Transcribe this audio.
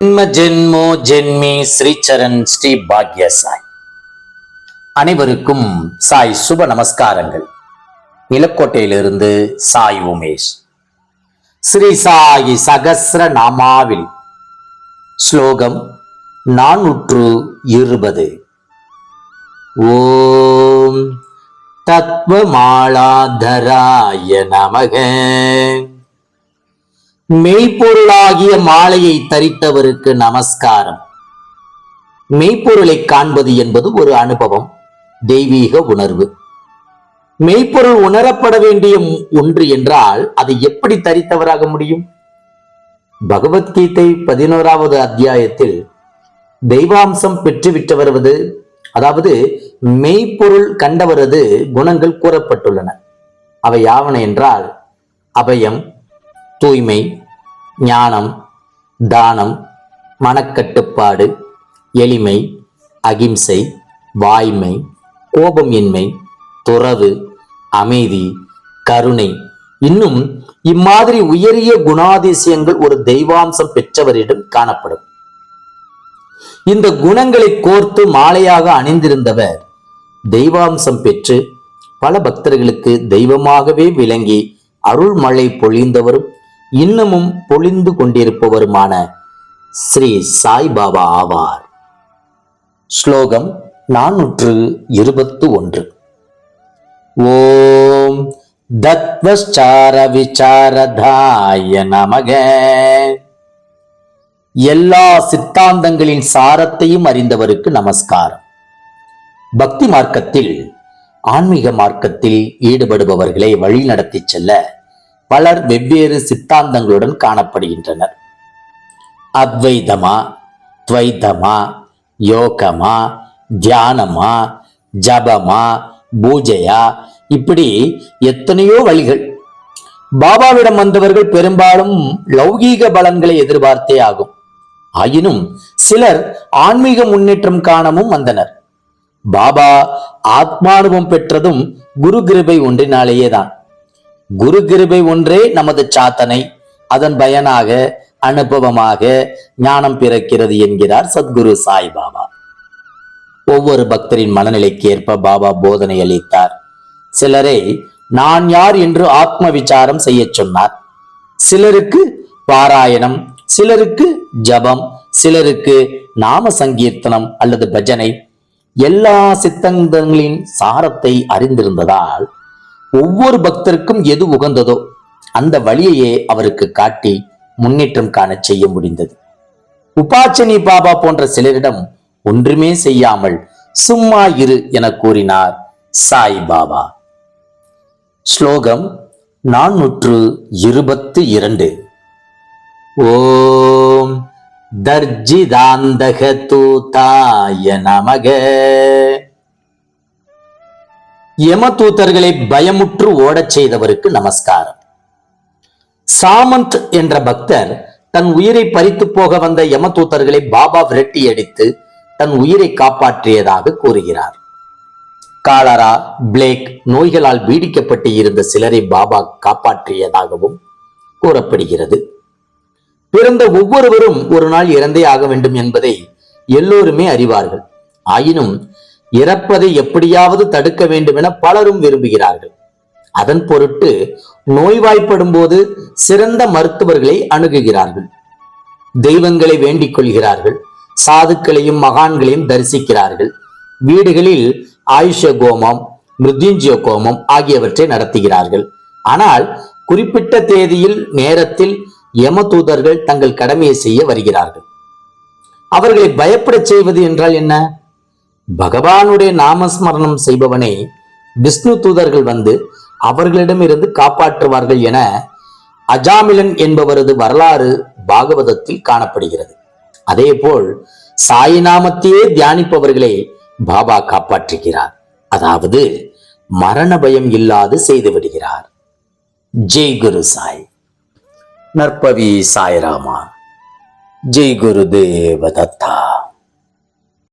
ஜென்ம ஜென்மோ ஜென்மி ஸ்ரீச்சரண் ஸ்ரீ பாக்ய சாய் அனைவருக்கும் சாய் சுப நமஸ்காரங்கள். நிலக்கோட்டையிலிருந்து சாய் உமேஷ். ஸ்ரீ சாயி சகசிர நாமாவில். ஸ்லோகம் நானூற்று இருபது. ஓம் தத்வமாலாதராய நமக. மெய்ப்பொருளாகிய மாலையை தரித்தவருக்கு நமஸ்காரம். மெய்ப்பொருளை காண்பது என்பது ஒரு அனுபவம் தெய்வீக உணர்வு. மெய்ப்பொருள் உணரப்பட வேண்டிய ஒன்று என்றால் அதை எப்படி தரித்தவராக முடியும்? பகவத்கீதை பதினோராவது அத்தியாயத்தில் தெய்வாம்சம் பெற்றுவிட்டு வருவது அதாவது மெய்ப்பொருள் கண்டவரது குணங்கள் கூறப்பட்டுள்ளன. அவை யாவன என்றால் அபயம் தூய்மை ஞானம் தானம் மனக்கட்டுப்பாடு எளிமை அகிம்சை வாய்மை கோபம் இன்மை துறவு அமைதி கருணை. இன்னும் இம்மாதிரி உயரிய குணாதிசயங்கள் ஒரு தெய்வாம்சம் பெற்றவரிடம் காணப்படும். இந்த குணங்களை கோர்த்து மாலையாக அணிந்திருந்தவர் தெய்வாம்சம் பெற்று பல பக்தர்களுக்கு தெய்வமாகவே விளங்கி அருள்மழை பொழிந்தவரும் இன்னமும் பொழிந்து கொண்டிருப்பவருமான ஸ்ரீ சாய்பாபா ஆவார். ஸ்லோகம் நானூற்று இருபத்து ஒன்று. ஓம் தத்வச்சார விசாரதாய நமக. எல்லா சித்தாந்தங்களின் சாரத்தையும் அறிந்தவருக்கு நமஸ்காரம். பக்தி மார்க்கத்தில் ஆன்மீக மார்க்கத்தில் ஈடுபடுபவர்களை வழிநடத்தி செல்ல பலர் வெவ்வேறு சித்தாந்தங்களுடன் காணப்படுகின்றனர். அத்வைதமா துவைதமா யோகமா தியானமா ஜபமா பூஜையா இப்படி எத்தனையோ வழிகள். பாபாவிடம் வந்தவர்கள் பெரும்பாலும் லௌகீக பலன்களை எதிர்பார்த்தே ஆகும். ஆயினும் சிலர் ஆன்மீக முன்னேற்றம் காணவும் வந்தனர். பாபா ஆத்மானுபம் பெற்றதும் குரு கிருபை ஒன்றினாலேயே தான். குரு கிருபை ஒன்றே நமது சாத்தனை. அதன் பயனாக அனுபவமாக ஞானம் பிறக்கிறது என்கிறார் சத்குரு சாய்பாபா. ஒவ்வொரு பக்தரின் மனநிலைக்கு ஏற்ப பாபா போதனை அளித்தார். சிலரை நான் யார் என்று ஆத்ம விசாரம் செய்ய சொன்னார். சிலருக்கு பாராயணம் சிலருக்கு ஜபம் சிலருக்கு நாம சங்கீர்த்தனம் அல்லது பஜனை. எல்லா சித்தந்தங்களின் சாரத்தை அறிந்திருந்ததால் ஒவ்வொரு பக்தருக்கும் எது உகந்ததோ அந்த வழியையே அவருக்கு காட்டி முன்னேற்றம் காண செய்ய முடிந்தது. உபாச்சனி பாபா போன்ற சிலரிடம் ஒன்றுமே செய்யாமல் சும்மா இரு என கூறினார் சாய் பாபா. ஸ்லோகம் நானூற்று இருபத்து இரண்டு. ஓம் தர்ஜிதாந்தக தூதாய நமக. யமதூதர்களை பயமுற்று ஓடச் செய்தவருக்கு நமஸ்காரம். சாமந்த் என்ற பக்தர் தன் உயிரை பறித்து போக வந்த யமதூதர்களை பாபா விரட்டி அடித்து தன் உயிரை காப்பாற்றியதாக கூறுகிறார். காலரா பிளேக் நோய்களால் பீடிக்கப்பட்டு இருந்த சிலரை பாபா காப்பாற்றியதாகவும் கூறப்படுகிறது. பிறந்த ஒவ்வொருவரும் ஒரு நாள் இறந்தே ஆக வேண்டும் என்பதை எல்லோருமே அறிவார்கள். ஆயினும் இறப்பதை எப்படியாவது தடுக்க வேண்டும் என பலரும் விரும்புகிறார்கள். அதன் பொருட்டு நோய்வாய்ப்படும் போது சிறந்த மருத்துவர்களை அணுகுகிறார்கள். தெய்வங்களை வேண்டிக் கொள்கிறார்கள். சாதுக்களையும் மகான்களையும் தரிசிக்கிறார்கள். வீடுகளில் ஆயுஷ கோமம் மிருத்யுஞ்சய கோமம் ஆகியவற்றை நடத்துகிறார்கள். ஆனால் குறிப்பிட்ட தேதியில் நேரத்தில் யமதூதர்கள் தங்கள் கடமையை செய்ய வருகிறார்கள். அவர்களை பயப்படச் செய்வது என்றால் என்ன? பகவானுடைய நாமஸ்மரணம் செய்பவனை விஷ்ணு தூதர்கள் வந்து அவர்களிடமிருந்து காப்பாற்றுவார்கள் என அஜாமிலன் என்பவரது வரலாறு பாகவதத்தில் காணப்படுகிறது. அதேபோல் சாய் நாமத்தையே தியானிப்பவர்களை பாபா காப்பாற்றுகிறார். அதாவது மரண பயம் இல்லாது செய்து விடுகிறார். ஜெய் குரு சாய். நற்பவி சாய்ராமா. ஜெய் குரு தேவதத்தா.